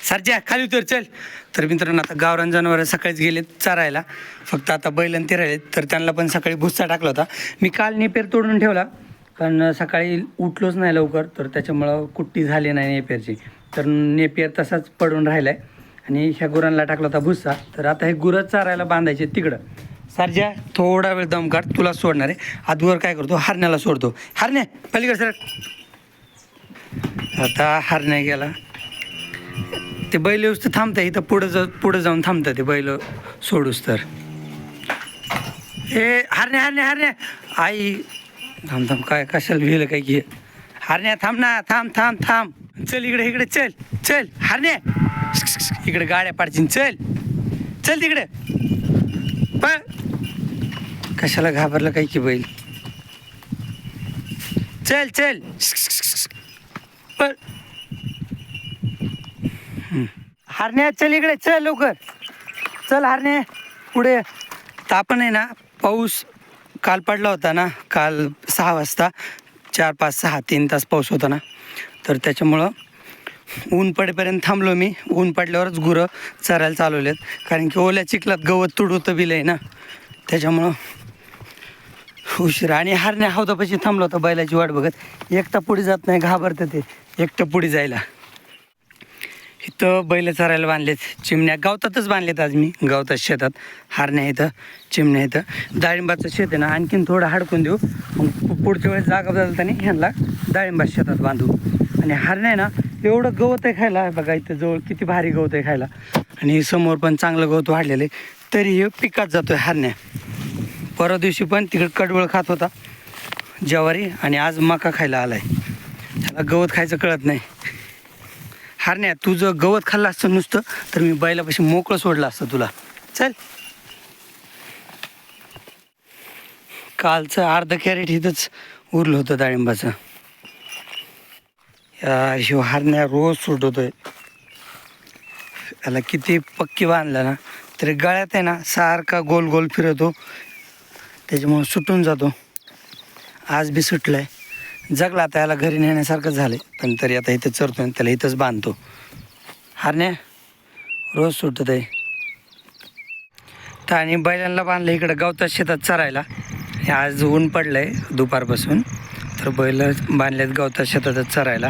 सरच्या खाली उतर चल. तर मित्रांनो आता गावरान जनावर सकाळीच गेलेत चारायला. फक्त आता बैल आणि ते तर त्यांना पण सकाळी भुस्सा टाकला होता. मी काल नेपेर तोडून ठेवला पण सकाळी उठलोच नाही लवकर. तर त्याच्यामुळं कुट्टी झाली नाही नेपेरची. तर नेपियर तसाच पडून राहिला आहे आणि ह्या गुरांना टाकला होता भुस्सा. तर आता हे गुरं चारायला बांधायचे तिकडं. सारज्या थोडा वेळ दम काढ. तुला सोडणार आहे. आजवर काय करतो? हरण्याला सोडतो. हरण्या पलीकडे सर. आता हरण्या गेला. ते बैल व्यवस्थित थांबतं इथं पुढं जा पुढं जाऊन थांबतं ते बैल सोडूस तर. ए हरण्या हरण्या हरण्या. आई थांब थांब काय कशाला भिलं काय की हरण्या थांब ना थांब थांब थांब. चल इकडे इकडे चल चल हरण्या. इकडे गाड्या पाडची चल. चल तिकडे. पळ. कशाला घाबरलं काय की बैल? चल चल. पळ. हरण्या चल इकडे चल लवकर. चल हरणे पुढे तापण आहे ना पाऊस काल पडला होता ना काल सहा वाजता. चार पाच सहा तीन तास पाऊस होता ना. तर त्याच्यामुळं ऊन पडेपर्यंत थांबलो मी. ऊन पडल्यावरच गुरं चरायला चालवलेत कारण की ओल्या चिखलात गवत तुडवतं बिल आहे ना. त्याच्यामुळं उशिरा. आणि हरण्या हौदापाशी थांबलो होता बैलाची वाट बघत. एकटा पुढे जात नाही घाबरतं ते. एकटं पुढे जायला. इथं बैल चरायला बांधलेत. चिमण्या गावतातच बांधलेत आज मी. गावतात शेतात. हारण्या इथं चिमण्या इथं. डाळिंबाचं शेत आहे ना आणखीन थोडं हाडकून देऊ. मग पुढच्या वेळेस जागा बदलताना ह्यांना डाळिंबा शेतात बांधू. आणि हारण्या आहे ना एवढं गवत आहे खायला. बघा इथं जवळ किती भारी गवत आहे खायला. आणि समोर पण चांगलं गवत वाढलेलं आहे. तरी हे पिकात आहे हारण्या. परवा दिवशी पण तिकडं कडवळ खात होता. ज्वारी आणि आज मका खायला आलाय. त्याला गवत खायचं कळत नाही. हरण्या तू जर गवत खाल्लं असतं नुसतं तर मी बैलापाशी मोकळं सोडलं असतं तुला. चल. कालचं अर्ध कॅरेट इथंच उरलं होतं डाळिंबाचं. या हरण्या हारण्या रोज सुटवतोय याला किती पक्की बांधलं ना तरी गळ्यात आहे ना सारखा गोल गोल फिरतो त्याच्यामुळं सुटून जातो. आज बी सुटलाय. जगला आता याला घरी नेण्यासारखं झालं पण तरी आता इथं चरतो आणि त्याला इथंच बांधतो. हारण्या रोज सुटत आहे. तर आणि बैलांना बांधलं इकडं गवतात शेतात चरायला. हे आज ऊन पडलं आहे दुपारपासून. तर बैल बांधलेत गवतात शेतातच चरायला.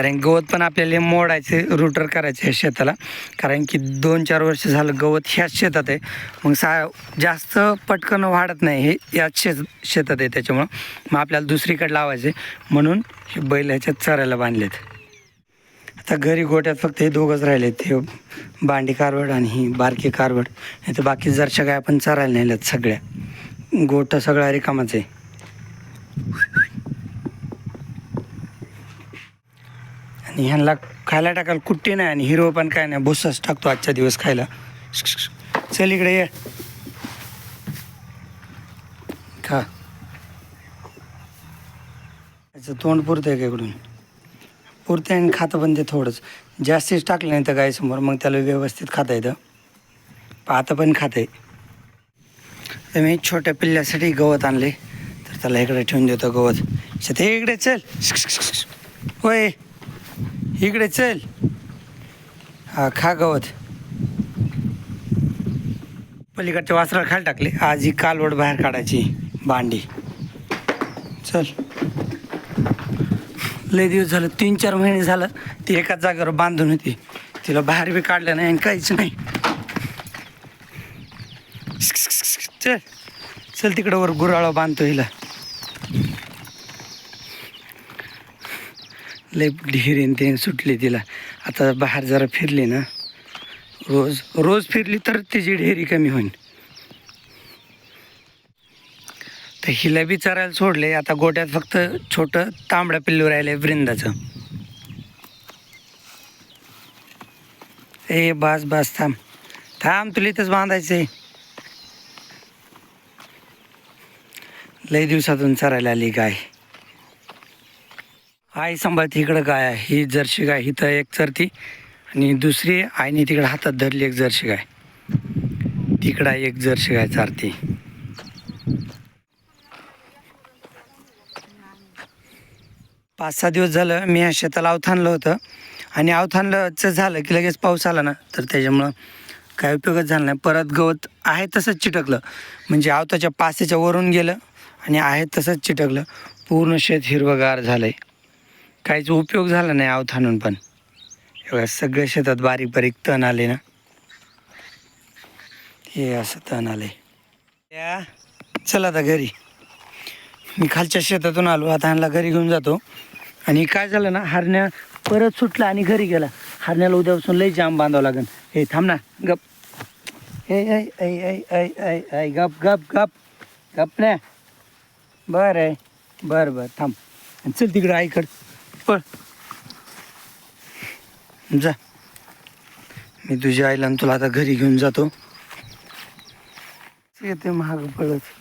कारण गवत पण आपल्याला मोडायचे रुटर करायचे आहे शेताला. कारण की दोन चार वर्ष झालं गवत ह्याच शेतात आहे. मग सा जास्त पटकन वाढत नाही हे याच शेत शेतात आहे त्याच्यामुळं. मग आपल्याला दुसरीकडे लावायचे. म्हणून हे बैल ह्याच्यात चरायला बांधलेत. आता घरी गोट्यात फक्त हे दोघंच राहिले ते बांडी कारवड आणि ही बारकी कारवड. नाही तर बाकी जरशा काय आपण चरायला नेल्यात सगळ्या. गोठं सगळा रिकामाच आहे. ह्यांना खायला टाकायला कुट्टी नाही आणि हिरो पण काय नाही भुस्साच टाकतो आजच्या दिवस खायला. चल इकडे ये. खा. तोंड पुरतं आहे का इकडून? पुरते आणि खातं पण ते थोडंच. जास्तीच टाकलं नाही तर गायसमोर मग त्याला व्यवस्थित खाता येतं. पण आता पण खाते तर मी छोट्या पिल्ल्यासाठी गवत आणले. तर त्याला इकडे ठेवून देतो गवत. ते इकडे चल. होय. इकडे चल. हा खा गवत. पलीकडच्या वासराला खाली टाकले. आज ही कालवड बाहेर काढायची भांडी. चल. लय दिवस झालं तीन चार महिने झालं ती एकाच जागेवर बांधून होती. तिला बाहेर बी काढलं नाही आणि काहीच नाही. चल. चल तिकडं वर गुराळा बांधतो हिला. लय ढेरीन ते सुटली तिला. आता बाहेर जरा फिरली ना. रोज रोज फिरली तर तिची ढेरी कमी होईल तर हिला बी चरायला सोडले आता गोट्यात फक्त छोटं तांबड्या पिल्लू राहिलंय वृंदाचं. ए बस बस थांब. थांब तुला इथंच बांधायचं आहे लई दिवसातून चरायला आली गाय. आई सांभाळते इकडं गाय आहे. ही जर्शी गाय ही तर एक चरती. आणि दुसरी आईने तिकडं हातात धरली एक जर्शी गाय. तिकडं एक जर्शी गाय चारती. पाच सहा दिवस झालं मी या शेताला अवथानलं होतं. आणि अवथानलंच झालं की लगेच पाऊस आला ना. तर त्याच्यामुळं काय उपयोगच झाला नाही. परत गवत आहे तसंच चिटकलं. म्हणजे आवताच्या पासेच्या वरून गेलं आणि आहे तसंच चिटकलं. पूर्ण शेत हिरवगार झालं आहे काहीच उपयोग झाला नाही अवथानून पण. एवढ्या सगळ्या शेतात बारीक बारीक तण आले ना. हे असं तण आले. या चला आता घरी. मी खालच्या शेतातून आलो आता ह्यांना घरी घेऊन जातो. आणि काय झालं ना हरण्या परत सुटला आणि घरी गेला. हरण्याला उद्यापासून लई जाम बांधावं लागेल. हे थांब ना गप. ए ऐ ऐ ऐ ऐ ऐ ऐ गप गप गप. गप ना. बरं आहे. बरं बरं थांब. आणि चल तिकडं आईकड. पळ. जा. मी तुझ्या आईला आणि तुला आता घरी घेऊन जातो. येते महाग पळत.